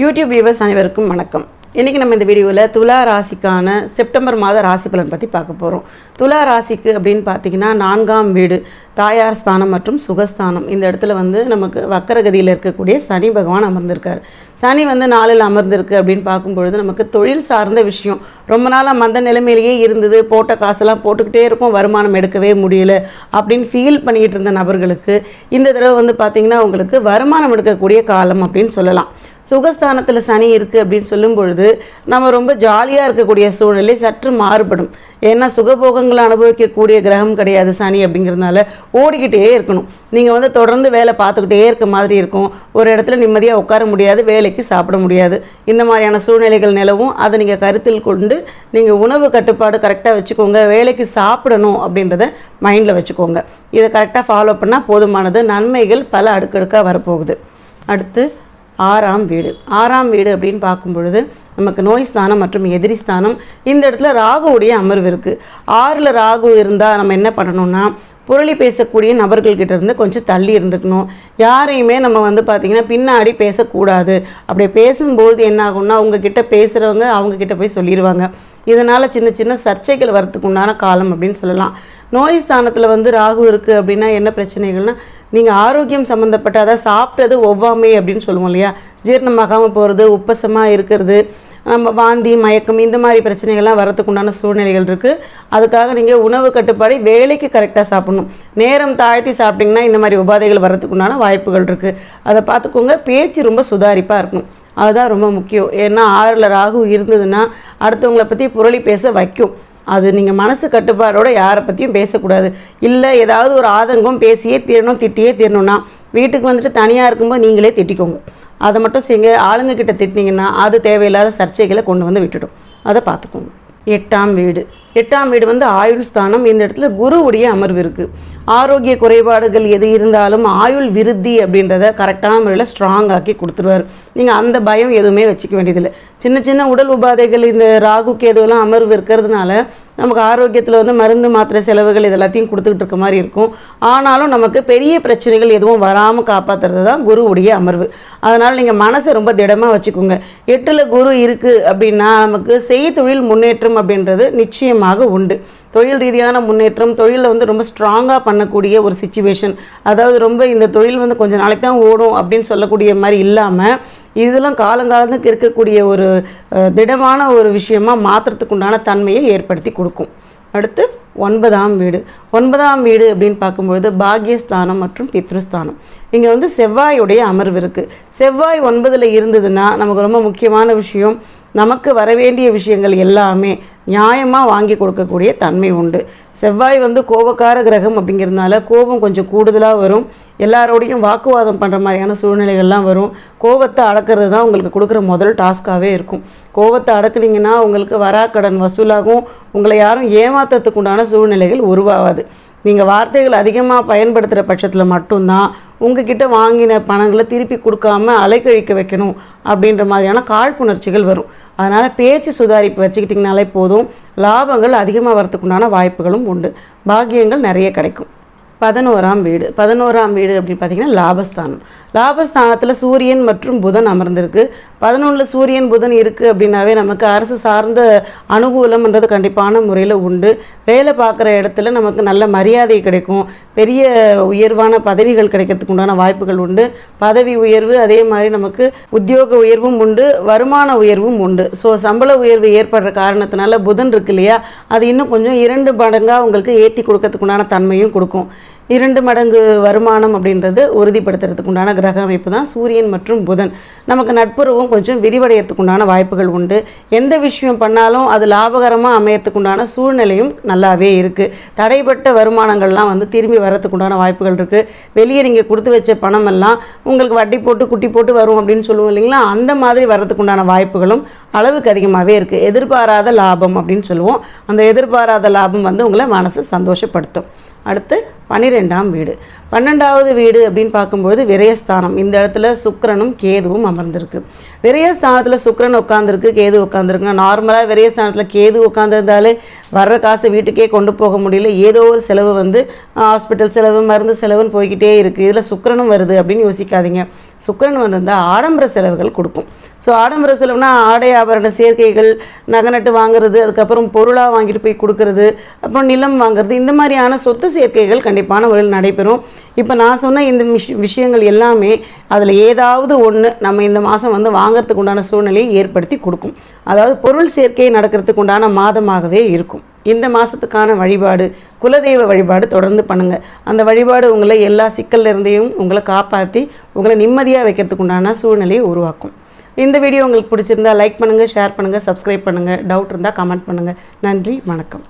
YouTube viewers அனைவருக்கும் வணக்கம். இன்றைக்கி நம்ம இந்த வீடியோவில் துலா ராசிக்கான செப்டம்பர் மாத ராசி பலன் பற்றி பார்க்க போகிறோம் துலா ராசிக்கு அப்படின்னு பார்த்தீங்கன்னா நான்காம் வீடு தாயார் ஸ்தானம் மற்றும் சுகஸ்தானம். இந்த இடத்துல வந்து நமக்கு வக்கரகதியில் இருக்கக்கூடிய சனி பகவான் அமர்ந்திருக்கார். சனி வந்து நாளில் அமர்ந்திருக்கு அப்படின்னு பார்க்கும்பொழுது நமக்கு தொழில் சார்ந்த விஷயம். ரொம்ப நாளாக மந்த நிலைமையிலேயே இருந்தது. போட்ட காசெல்லாம் போட்டுக்கிட்டே இருக்கும். வருமானம் எடுக்கவே முடியல அப்படின்னு ஃபீல் பண்ணிக்கிட்டு இருந்த நபர்களுக்கு இந்த தடவை வந்து பார்த்திங்கன்னா உங்களுக்கு வருமானம் எடுக்கக்கூடிய காலம் அப்படின்னு சொல்லலாம். சுகஸ்தானத்தில் சனி இருக்குது அப்படின்னு சொல்லும் பொழுது நம்ம ரொம்ப ஜாலியாக இருக்கக்கூடிய சூழ்நிலை சற்று மாறுபடும். ஏன்னா சுகபோகங்களை அனுபவிக்கக்கூடிய கிரகம் கிடையாது சனி அப்படிங்கிறதுனால ஓடிக்கிட்டே இருக்கணும். நீங்கள் வந்து தொடர்ந்து வேலை பார்த்துக்கிட்டே இருக்க மாதிரி இருக்கும். ஒரு இடத்துல நிம்மதியாக உட்கார முடியாது வேலைக்கு சாப்பிட முடியாது. இந்த மாதிரியான சூழ்நிலைகள் நிலவும். அதை நீங்கள் கருத்தில் கொண்டு நீங்கள் உணவு கட்டுப்பாடு கரெக்டாக வச்சுக்கோங்க. வேலைக்கு சாப்பிடணும் அப்படின்றத மைண்டில் வச்சுக்கோங்க. இதை கரெக்டாக ஃபாலோ பண்ணால் போதுமானது. நன்மைகள் பல அடுக்கடுக்காக வரப்போகுது. அடுத்து ஆறாம் வீடு. ஆறாம் வீடு அப்படின்னு பார்க்கும் பொழுது நமக்கு நோய் ஸ்தானம் மற்றும் எதிரி ஸ்தானம் இந்த இடத்துல ராகுவுடைய அமர்வு இருக்குது ஆறில் ராகு இருந்தால் நம்ம என்ன பண்ணணும்னா புரளி பேசக்கூடிய நபர்கள்கிட்ட இருந்து கொஞ்சம் தள்ளி இருந்துக்கணும். யாரையுமே நம்ம வந்து பார்த்திங்கன்னா பின்னாடி பேசக்கூடாது. அப்படி பேசும்போது என்ன ஆகும்னா அவங்கக்கிட்ட பேசுகிறவங்க அவங்கக்கிட்ட போய் சொல்லிடுவாங்க இதனால் சின்ன சின்ன சர்ச்சைகள் வரத்துக்கு உண்டான காலம் அப்படின்னு சொல்லலாம். நோய் ஸ்தானத்தில் வந்து ராகு இருக்குது அப்படின்னா என்ன பிரச்சனைகள்னா நீங்கள் ஆரோக்கியம் சம்மந்தப்பட்ட அதாவது சாப்பிட்டது ஒவ்வாமை அப்படின்னு சொல்லுவோம் இல்லையா? ஜீரணமாகாமல் போகிறது உப்பசமாக இருக்கிறது நம்ம வாந்தி மயக்கம் இந்த மாதிரி பிரச்சனைகள்லாம் வரத்துக்கு உண்டான சூழ்நிலைகள் இருக்குது அதுக்காக நீங்கள் உணவு கட்டுப்பாடு வேலைக்கு கரெக்டாக சாப்பிடணும். நேரம் தாழ்த்தி சாப்பிட்டிங்கன்னா இந்த மாதிரி உபாதைகள் வரத்துக்கு உண்டான வாய்ப்புகள் இருக்குது அதை பார்த்துக்கோங்க. பேச்சு ரொம்ப சுதாரிப்பாக இருக்கணும். அதுதான் ரொம்ப முக்கியம். ஏன்னா ஆறில் ராகு இருந்ததுன்னா அடுத்தவங்களை பற்றி புரளி பேச வைக்கும். அது நீங்கள் மனசு கட்டுப்பாடோடு யாரை பற்றியும் பேசக்கூடாது. இல்லை ஏதாவது ஒரு ஆதங்கம் பேசியே தீரணும் திட்டியே தீரணும்னா வீட்டுக்கு வந்துட்டு தனியாக இருக்கும்போது நீங்களே திட்டிக்கோங்க. அதை மட்டும் செய்யுங்க. ஆளுங்கக்கிட்ட திட்டினீங்கன்னா அது தேவையில்லாத சர்ச்சைகளை கொண்டு வந்து விட்டுடும். அதை பார்த்துக்கோங்க. எட்டாம் வீடு. எட்டாம் வீடு வந்து ஆயுள் ஸ்தானம். இந்த இடத்துல குருவுடைய அமர்வு இருக்குது ஆரோக்கிய குறைபாடுகள் எது இருந்தாலும் ஆயுள் விருத்தி அப்படின்றத கரெக்டான முறையில் ஸ்ட்ராங் ஆக்கி கொடுத்துருவார். நீங்கள் அந்த பயம் எதுவுமே வச்சுக்க வேண்டியதில்லை. சின்ன சின்ன உடல் உபாதைகள் இந்த ராகு கேதுவெல்லாம் அமர்வு இருக்கிறதுனால நமக்கு ஆரோக்கியத்தில் வந்து மருந்து மாத்திரை செலவுகள் இது எல்லாத்தையும் கொடுத்துக்கிட்டு இருக்க மாதிரி இருக்கும். ஆனாலும் நமக்கு பெரிய பிரச்சனைகள் எதுவும் வராமல் காப்பாற்றுறது தான் குருவுடைய அமர்வு. அதனால் நீங்கள் மனசை ரொம்ப திடமாக வச்சுக்கோங்க. எட்டில் குரு இருக்குது அப்படின்னா நமக்கு செய்தொழில் முன்னேற்றம் அப்படின்றது நிச்சயமாக உண்டு. தொழில் ரீதியான முன்னேற்றம் தொழிலில் வந்து ரொம்ப ஸ்ட்ராங்காக பண்ணக்கூடிய ஒரு சுச்சுவேஷன் அதாவது ரொம்ப இந்த தொழில் வந்து கொஞ்சம் நாளைக்கு தான் ஓடும் அப்படின்னு சொல்லக்கூடிய மாதிரி இல்லாமல் இதெல்லாம் காலங்காலத்துக்கு இருக்கக்கூடிய ஒரு திடமான ஒரு விஷயமா மாற்றுறதுக்குண்டான தன்மையை ஏற்படுத்தி கொடுக்கும். அடுத்து ஒன்பதாம் வீடு. ஒன்பதாம் வீடு அப்படின்னு பார்க்கும்பொழுது பாக்யஸ்தானம் மற்றும் பித்ருஸ்தானம். இங்கே வந்து செவ்வாயுடைய அமர்வு இருக்குது செவ்வாய் ஒன்பதில் இருந்ததுன்னா நமக்கு ரொம்ப முக்கியமான விஷயம் நமக்கு வரவேண்டிய விஷயங்கள் எல்லாமே நியாயமாக வாங்கி கொடுக்கக்கூடிய தன்மை உண்டு. செவ்வாய் வந்து கோபக்கார கிரகம் அப்படிங்கிறதுனால கோபம் கொஞ்சம் கூடுதலாக வரும். எல்லாரோடையும் வாக்குவாதம் பண்ணுற மாதிரியான சூழ்நிலைகள்லாம் வரும். கோபத்தை அடக்கிறது தான் உங்களுக்கு கொடுக்குற முதல் டாஸ்க்காகவே இருக்கும். கோபத்தை அடக்குனீங்கன்னா உங்களுக்கு வராக்கடன் வசூலாகும். உங்களை யாரும் ஏமாத்துறதுக்கு உண்டான சூழ்நிலைகள் உருவாகாது. நீங்கள் வார்த்தைகள் அதிகமாக பயன்படுத்துகிற பட்சத்தில் மட்டும்தான் உங்ககிட்ட வாங்கின பணங்களை திருப்பி கொடுக்காம அலைக்கழிக்க வைக்கணும் அப்படின்ற மாதிரியான காழ்ப்புணர்ச்சிகள் வரும். அதனால் பேச்சு சுதாரிப்பு வச்சுக்கிட்டிங்கனாலே போதும். லாபங்கள் அதிகமாக வரத்துக்குண்டான வாய்ப்புகளும் உண்டு. பாக்கியங்கள் நிறைய கிடைக்கும். பதினோராம் வீடு. பதினோராம் வீடு அப்படின்னு பார்த்தீங்கன்னா லாபஸ்தானம். லாபஸ்தானத்தில் சூரியன் மற்றும் புதன் அமர்ந்திருக்கு. பதினொன்றில் சூரியன் புதன் இருக்குது அப்படின்னாவே நமக்கு அரசு சார்ந்த அனுகூலம்ன்றது கண்டிப்பான முறையில் உண்டு. வேலை பார்க்குற இடத்துல நமக்கு நல்ல மரியாதை கிடைக்கும். பெரிய உயர்வான பதவிகள் கிடைக்கிறதுக்கு உண்டான வாய்ப்புகள் உண்டு. பதவி உயர்வு அதே மாதிரி நமக்கு உத்தியோக உயர்வும் உண்டு. வருமான உயர்வும் உண்டு. ஸோ சம்பள உயர்வு ஏற்படுற காரணத்தினால புதன் இருக்கு இல்லையா? அது இன்னும் கொஞ்சம் இரண்டு மடங்காக உங்களுக்கு ஏற்றி கொடுக்கறதுக்கு உண்டான தன்மையும் கொடுக்கும். இரண்டு மடங்கு வருமானம் அப்படின்றது உறுதிப்படுத்துறதுக்கு உண்டான கிரக அமைப்பு தான் சூரியன் மற்றும் புதன். நமக்கு நட்புறவும் கொஞ்சம் விரிவடையறதுக்கு உண்டான வாய்ப்புகள் உண்டு. எந்த விஷயம் பண்ணாலும் அது லாபகரமாக அமையறதுக்கு உண்டான சூழ்நிலையும் நல்லாவே இருக்குது தடைப்பட்ட வருமானங்கள்லாம் வந்து திரும்பி வரத்துக்கு உண்டான வாய்ப்புகள் இருக்குது வெளியே நீங்கள் கொடுத்து வச்ச பணம் எல்லாம் உங்களுக்கு வட்டி போட்டு குட்டி போட்டு வரும் அப்படின்னு சொல்லுவோம் இல்லைங்களா? அந்த மாதிரி வரதுக்கு உண்டான வாய்ப்புகளும் அளவுக்கு அதிகமாகவே இருக்குது எதிர்பாராத லாபம் அப்படின்னு சொல்லுவோம். அந்த எதிர்பாராத லாபம் வந்து உங்களை மனசு சந்தோஷப்படுத்தும். அடுத்து பன்னிரெண்டாம் வீடு. பன்னெண்டாவது வீடு அப்படின்னு பார்க்கும்போது விரயஸ்தானம். இந்த இடத்துல சுக்கரனும் கேதுவும் அமர்ந்திருக்கு. விரயஸ்தானத்தில் சுக்கரன் உட்காந்துருக்கு கேது உட்காந்துருக்குன்னா நார்மலாக விரயஸ்தானத்தில் கேது உட்காந்துருந்தாலே வர்ற காசு வீட்டுக்கே கொண்டு போக முடியல. ஏதோ ஒரு செலவு வந்து ஹாஸ்பிட்டல் செலவு மருந்து செலவுன்னு போய்கிட்டே இருக்குது இதில் சுக்கரனும் வருது அப்படின்னு யோசிக்காதீங்க. சுக்கரன் வந்திருந்தால் ஆடம்பர செலவுகள் கொடுக்கும். ஸோ ஆடம்பர செலவுனா ஆடை ஆபரண சேர்க்கைகள் நகை வாங்குறது அதுக்கப்புறம் பொருளாக வாங்கிட்டு போய் கொடுக்கறது அப்புறம் நிலம் வாங்குறது இந்த மாதிரியான சொத்து சேர்க்கைகள் கண்டிப்பான முறையில் நடைபெறும். இப்போ நான் சொன்ன இந்த விஷ விஷயங்கள் எல்லாமே அதில் ஏதாவது ஒன்று நம்ம இந்த மாதம் வந்து வாங்கிறதுக்கு உண்டான சூழ்நிலையை ஏற்படுத்தி கொடுக்கும். அதாவது பொருள் சேர்க்கை நடக்கிறதுக்கு உண்டான மாதமாகவே இருக்கும். இந்த மாதத்துக்கான வழிபாடு குலதெய்வ வழிபாடு தொடர்ந்து பண்ணுங்கள் அந்த வழிபாடு உங்களை எல்லா சிக்கல்ல இருந்தையும் உங்களை காப்பாற்றி உங்களை நிம்மதியாக வைக்கிறதுக்கு உண்டான சூழ்நிலையை உருவாக்கும். இந்த வீடியோ உங்களுக்கு பிடிச்சிருந்தா லைக் பண்ணுங்கள் ஷேர் பண்ணுங்கள் சப்ஸ்கிரைப் பண்ணுங்கள் டவுட் இருந்தால் கமெண்ட் பண்ணுங்கள் நன்றி வணக்கம்.